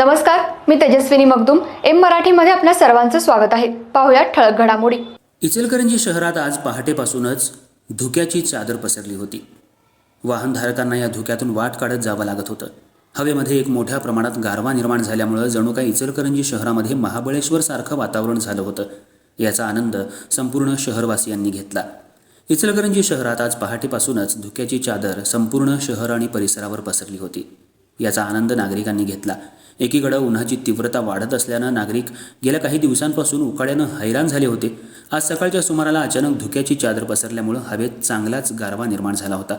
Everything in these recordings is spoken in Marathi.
नमस्कार मी तेजस्विनी मगदुम. एम मराठीमध्ये आपल्या सर्वांचं स्वागत आहे. पाहुयात ठळक घडामोडी. इचलकरंजी शहरात आज पहाटेपासूनच धुक्याची चादर पसरली होती. वाहनधारकांना या धुक्यातून वाट काढत जावं लागत होतं. हवेमध्ये एक मोठ्या प्रमाणात गारवा निर्माण झाल्यामुळं जणू काय इचलकरंजी शहरामध्ये महाबळेश्वर सारखं वातावरण झालं होतं. याचा आनंद संपूर्ण शहरवासियांनी घेतला. इचलकरंजी शहरात आज पहाटेपासूनच धुक्याची चादर संपूर्ण शहर आणि परिसरावर पसरली होती. याचा आनंद नागरिकांनी घेतला. एकीकडं उन्हाची तीव्रता वाढत असल्यानं नागरिक गेल्या काही दिवसांपासून उकाड्यानं हैराण झाले होते. आज सकाळच्या सुमाराला अचानक धुक्याची चादर पसरल्यामुळं हवेत चांगलाच गारवा निर्माण झाला होता.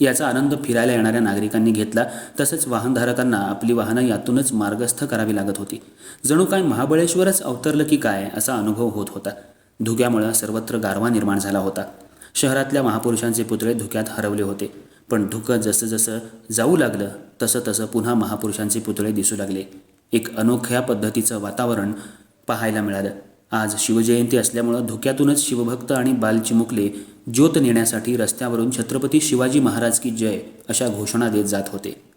याचा आनंद फिरायला येणाऱ्या नागरिकांनी घेतला तसंच वाहनधारकांना आपली वाहनं यातूनच मार्गस्थ करावी लागत होती. जणू काय महाबळेश्वरच अवतरलं की काय असा अनुभव होत होता. धुक्यामुळं सर्वत्र गारवा निर्माण झाला होता. शहरातल्या महापुरुषांचे पुतळे धुक्यात हरवले होते. पण धुकं जसं जसं जाऊ लागलं तसं तसं पुन्हा महापुरुषांचे पुतळे दिसू लागले. एक अनोख्या पद्धतीचं वातावरण पाहायला मिळालं. आज शिवजयंती असल्यामुळं धुक्यातूनच शिवभक्त आणि बालचिमुकले ज्योत नेण्यासाठी रस्त्यावरून छत्रपती शिवाजी महाराज की जय अशा घोषणा देत जात होते.